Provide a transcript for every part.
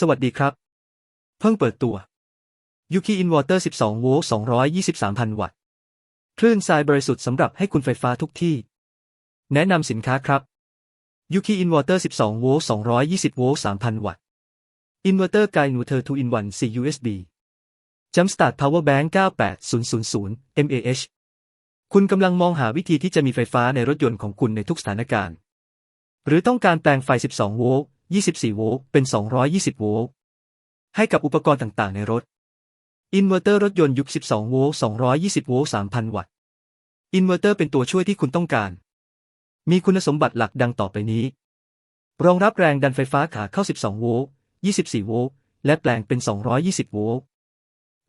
สวัสดีครับ เพิ่งเปิดตัว Yuki Inverter 12 โวลต์223,000วัตต์ คลื่นทรายบริสุทธิ์สำหรับให้คุณไฟฟ้าทุกที่ แนะนำสินค้าครับ Yuki Inverter 12 โวลต์220 โวลต์3,000 วัตต์ Inverter กาย Inverter 2 in 1 4 USB Jumpstart Power Bank 98000 mAh คุณกำลังมองหาวิธีที่จะมีไฟฟ้าในรถยนต์ของคุณในทุกสถานการณ์ หรือต้องการแปลงไฟ 12 โวลต์ 24 โวลต์เป็น 220 โวลต์ให้กับอุปกรณ์ต่างๆ ในรถ อินเวอร์เตอร์รถยนต์ยุค 12 โวลต์ 220 โวลต์ 3,000 วัตต์ อินเวอร์เตอร์เป็นตัวช่วยที่คุณต้องการ มีคุณสมบัติหลักดังต่อไปนี้ รองรับแรงดันไฟฟ้าขาเข้า 12 โวลต์ 24 โวลต์ และแปลงเป็น 220 โวลต์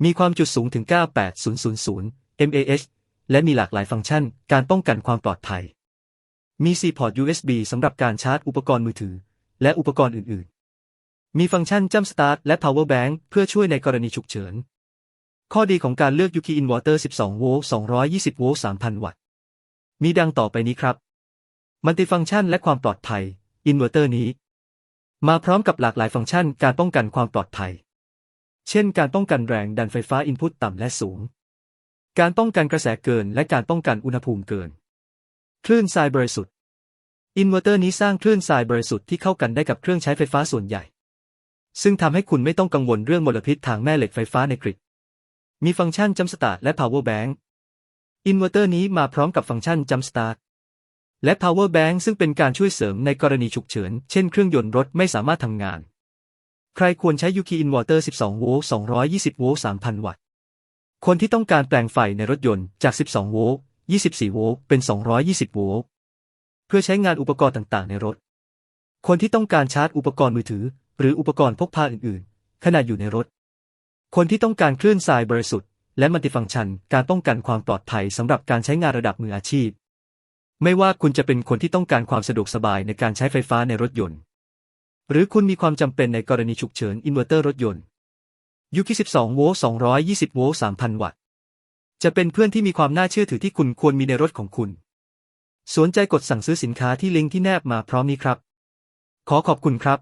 มีความจุสูงถึง 98000 mAh และมีหลากหลายฟังก์ชัน การป้องกันความปลอดภัย มี4พอร์ต USB สำหรับการชาร์จอุปกรณ์มือถือ และอุปกรณ์อื่นๆ มีฟังก์ชัน Jump Start และ Power Bank เพื่อช่วยในกรณีฉุกเฉิน ข้อดีของการเลือก Yuki Inverter 12 โวลต์ 220 โวลต์ 3,000 วัตต์ มีดังต่อไปนี้ครับมัลติฟังก์ชันและความปลอดภัย อินเวอร์เตอร์นี้ มาพร้อมกับหลากหลายฟังก์ชันการป้องกันความปลอดภัย เช่น การป้องกันแรงดันไฟฟ้าอินพุตต่ำและสูง การป้องกันกระแสเกินและการป้องกันอุณหภูมิเกิน คลื่นทรายบริสุทธิ์ อินเวอร์เตอร์นี้สร้างคลื่นทรายบริสุทธิ์ที่เข้ากันได้กับเครื่องใช้ไฟฟ้าส่วนใหญ่ ซึ่งทำให้คุณไม่ต้องกังวลเรื่องมลพิษทางแม่เหล็กไฟฟ้าในกริด มีฟังก์ชัน Jump Start และ Power Bank อินเวอร์เตอร์นี้มาพร้อมกับฟังก์ชัน Jump Start และ Power Bank ซึ่งเป็นการช่วยเสริมในกรณีฉุกเฉิน เช่นเครื่องยนต์รถไม่สามารถทำงาน ใครควรใช้ Yuki Inverter 12 โวลต์ 220 โวลต์ 3,000 วัตต์ คนที่ต้องการแปลงไฟในรถยนต์จาก 12 โวลต์ 24 โวลต์ เป็น 220 โวลต์ เพื่อใช้งานอุปกรณ์ต่างๆ ในรถ คนที่ต้องการชาร์จอุปกรณ์มือถือ หรืออุปกรณ์พกพาอื่นๆ ขณะอยู่ในรถ คนที่ต้องการคลื่นทรายบริสุทธิ์ และมัลติฟังก์ชันการป้องกันความปลอดภัยสำหรับการใช้งานระดับมืออาชีพ ไม่ว่าคุณจะเป็นคนที่ต้องการความสะดวกสบายในการใช้ไฟฟ้าในรถยนต์ หรือคุณมีความจำเป็นในกรณีฉุกเฉินอินเวอร์เตอร์รถยนต์ยุค12โวลต์220 โวลต์ 3,000 วัตต์ จะเป็นเพื่อนที่มีความน่าเชื่อถือที่คุณควรมีในรถของคุณ สนใจกดสั่งซื้อสินค้าที่ลิงก์ที่แนบมาพร้อมนี้ครับ ขอขอบคุณครับ